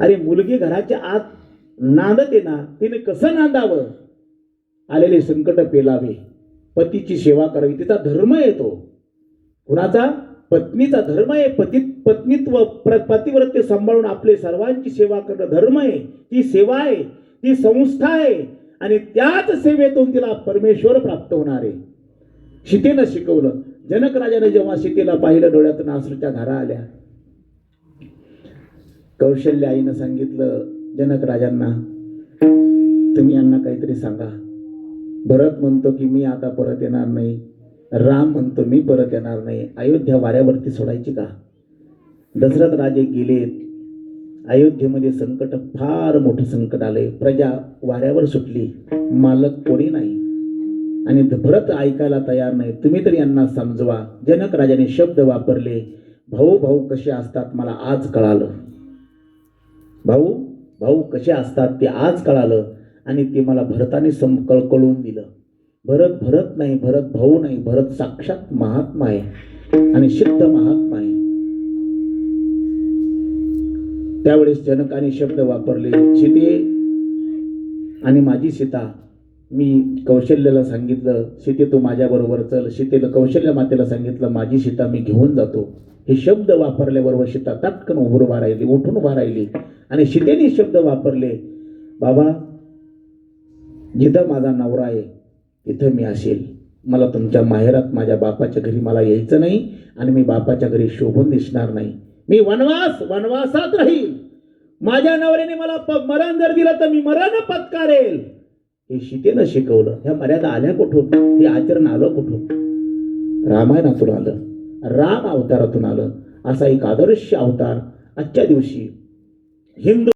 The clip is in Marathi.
अरे मुलगी घराच्या आत नांदते ना तिने कसं नांदावं? आलेले संकट पेलावे. पतीची सेवा करावी. तिचा धर्म येतो कुणाचा? पत्नीचा धर्म आहे. पती पत्नीत्व पतिव्रत्य सांभाळून आपले सर्वांची सेवा करणं धर्म आहे. ती सेवा आहे. ती संस्था आहे. आणि त्याच सेवेतून तिला परमेश्वर प्राप्त होणार आहे. सीतेनं शिकवलं. जनक राजाने जेव्हा सीतेला पाहिलं डोळ्यात आसरूच्या धारा आल्या. कौशल्य आईनं सांगितलं जनक राजांना तुम्ही यांना काहीतरी सांगा. भरत म्हणतो की मी आता परत येणार नाही. राम म्हणतो मी परत येणार नाही. अयोध्या वाऱ्यावरती सोडायची का? दशरथ राजे गेलेत. अयोध्येमध्ये संकट फार मोठं संकट आलंय. प्रजा वाऱ्यावर सुटली. मालक कोणी नाही. आणि भरत ऐकायला तयार नाही. तुम्ही तर यांना समजवा. जनक राजाने शब्द वापरले. भाऊ भाऊ कसे असतात? मला आज कळालं. भाऊ भाऊ कसे असतात ते आज कळालं आणि ते मला भरताने सम कळकळून दिलं. भरत भरत नाही भरत भाऊ नाही भरत साक्षात महात्मा आहे आणि सिद्ध महात्मा आहे. त्यावेळेस जनकाने शब्द वापरले सीते आणि माझी सीता मी कौशल्याला सांगितलं सीते तू माझ्याबरोबर चल. सीतेला कौशल्य मातेला सांगितलं माझी सीता मी घेऊन जातो. हे शब्द वापरल्याबरोबर सीता तटकन उभं उभा राहिली उठून उभा राहिली. आणि शितेने शब्द वापरले बाबा जिथं माझा नवरा आहे तिथं मी असेल. मला तुमच्या माहेरात माझ्या बापाच्या घरी मला यायचं नाही आणि मी बापाच्या घरी शोभून दिसणार नाही. मी वनवास वनवासात राहील. माझ्या नवऱ्याने मला प- मरण जर दिलं तर मी मरण पत्कारेल. हे शितेनं शिकवलं. ह्या मर्यादा आल्या कुठून? हे आचरण आलं कुठून? रामायणातून आलं. राम अवतारातून आलं. असा एक आदर्श अवतार आजच्या दिवशी Hindu.